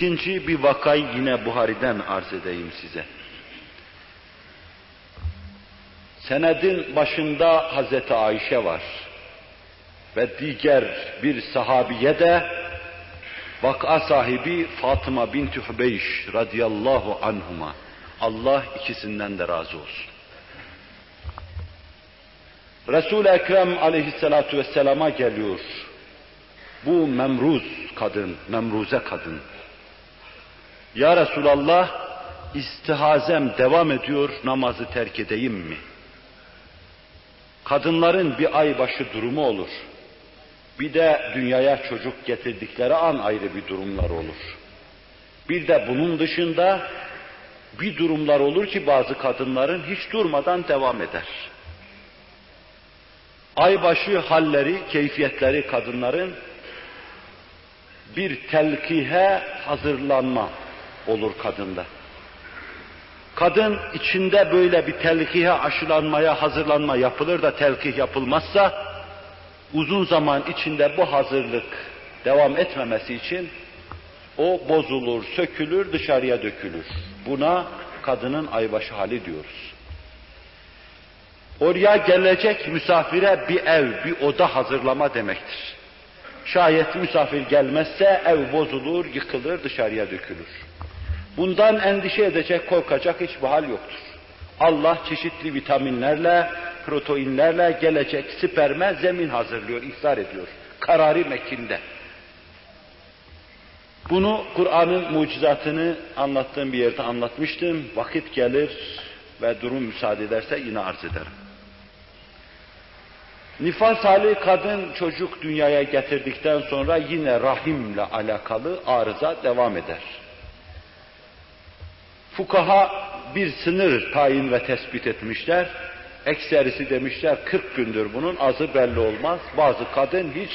İkinci bir vakayı yine Buhari'den arz edeyim size. Senedin başında Hazreti Ayşe var. Ve diğer bir sahabiye de vaka sahibi Fatıma binti Hübeyş radıyallahu anhuma. Allah ikisinden de razı olsun. Resul-i Ekrem aleyhissalatu vesselama geliyor. Bu memruz kadın, memruze kadın. Ya Resulallah, istihazem devam ediyor, namazı terk edeyim mi? Kadınların bir ay başı durumu olur. Bir de dünyaya çocuk getirdikleri an ayrı bir durumlar olur. Bir de bunun dışında bir durumlar olur ki bazı kadınların hiç durmadan devam eder. Aybaşı halleri, keyfiyetleri kadınların bir telkihe hazırlanma olur kadında. Kadın içinde böyle bir telkihe aşılanmaya hazırlanma yapılır da telkih yapılmazsa uzun zaman içinde bu hazırlık devam etmemesi için o bozulur, sökülür, dışarıya dökülür. Buna kadının aybaşı hali diyoruz. Oraya gelecek misafire bir ev, bir oda hazırlama demektir. Şayet misafir gelmezse ev bozulur, yıkılır, dışarıya dökülür. Bundan endişe edecek, korkacak hiçbir hal yoktur. Allah çeşitli vitaminlerle, proteinlerle gelecek sperme zemin hazırlıyor, ihzar ediyor. Karari mekinde. Bunu Kur'an'ın mucizatını anlattığım bir yerde anlatmıştım. Vakit gelir ve durum müsaade ederse yine arz ederim. Nifas hali kadın çocuk dünyaya getirdikten sonra yine rahimle alakalı arıza devam eder. Fukaha bir sınır tayin ve tespit etmişler. Ekserisi demişler 40 gündür bunun azı belli olmaz. Bazı kadın hiç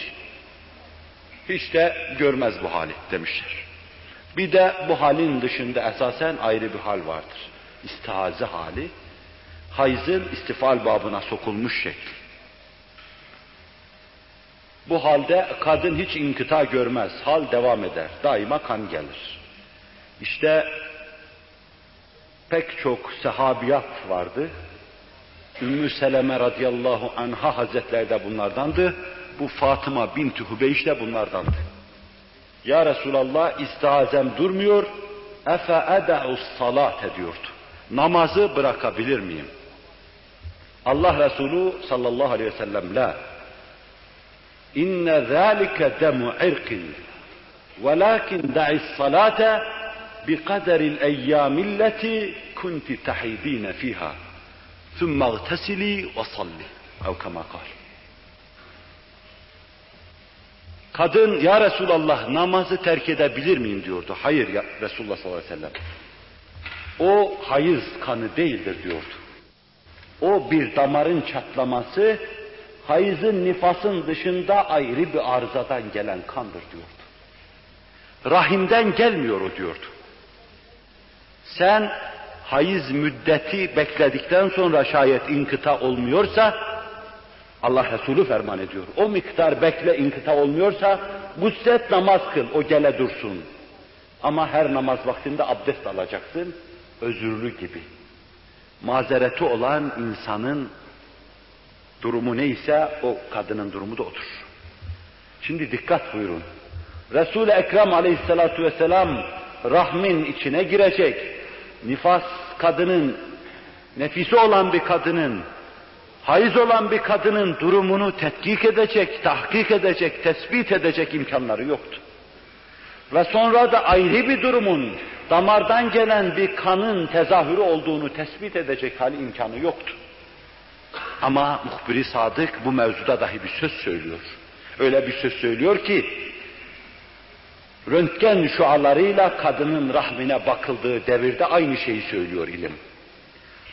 hiç de görmez bu hali demişler. Bir de bu halin dışında esasen ayrı bir hal vardır. İstihaze hali. Hayzın istifal babına sokulmuş şekli. Bu halde kadın hiç inkıta görmez. Hal devam eder. Daima kan gelir. İşte pek çok sahabiyat vardı. Ümmü Seleme radıyallahu anha hazretleri de bunlardandı. Bu Fatıma binti Hübeyş de bunlardandı. Ya Resulallah istihazem durmuyor. Efe eda'u salat ediyordu. Namazı bırakabilir miyim? Allah Resulü sallallahu aleyhi ve sellem la. İnne zâlike demu irkin. Velakin da'i salate بقدر الأيام التي كنت تحيدين فيها ثم اغتسلي وصلي أو كما قال Kadın ya Resulallah namazı terk edebilir miyim diyordu. Hayır ya Resulullah sallallahu aleyhi ve sellem. O hayız kanı değildir diyordu. O bir damarın çatlaması, hayızın nifasın dışında ayrı bir arızadan gelen kandır diyordu. Rahimden gelmiyor o diyordu. Sen hayız müddeti bekledikten sonra şayet inkıta olmuyorsa Allah Resulü ferman ediyor. O miktar bekle inkıta olmuyorsa guslet namaz kıl o gele dursun. Ama her namaz vaktinde abdest alacaksın. Özürlü gibi. Mazereti olan insanın durumu neyse o kadının durumu da odur. Şimdi dikkat buyurun. Resul-i Ekrem aleyhissalatu vesselam rahmin içine girecek. Nifas kadının, nefisi olan bir kadının, hayız olan bir kadının durumunu tetkik edecek, tahkik edecek, tespit edecek imkanları yoktu. Ve sonra da ayrı bir durumun, damardan gelen bir kanın tezahürü olduğunu tespit edecek hali imkanı yoktu. Ama muhbiri sadık bu mevzuda dahi bir söz söylüyor. Öyle bir söz söylüyor ki, röntgen şualarıyla kadının rahmine bakıldığı devirde aynı şeyi söylüyor ilim.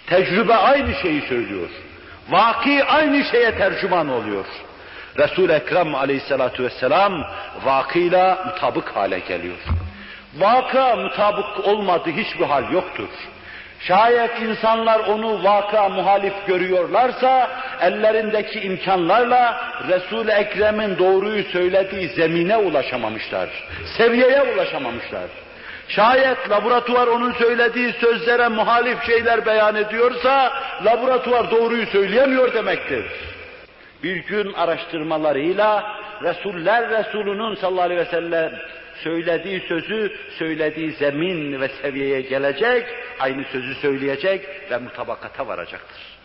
Tecrübe aynı şeyi söylüyor. Vaki aynı şeye tercüman oluyor. Resul-i Ekrem aleyhissalatu vesselam vakıyla mutabık hale geliyor. Vaka mutabık olmadığı hiçbir hal yoktur. Şayet insanlar onu vaka muhalif görüyorlarsa ellerindeki imkanlarla Resul-i Ekrem'in doğruyu söylediği zemine ulaşamamışlar. Seviyeye ulaşamamışlar. Şayet laboratuvar onun söylediği sözlere muhalif şeyler beyan ediyorsa, laboratuvar doğruyu söyleyemiyor demektir. Bir gün araştırmalarıyla Resuller Resulü'nün sallallahu aleyhi ve sellem söylediği sözü söylediği zemin ve seviyeye gelecek, aynı sözü söyleyecek ve mutabakata varacaktır.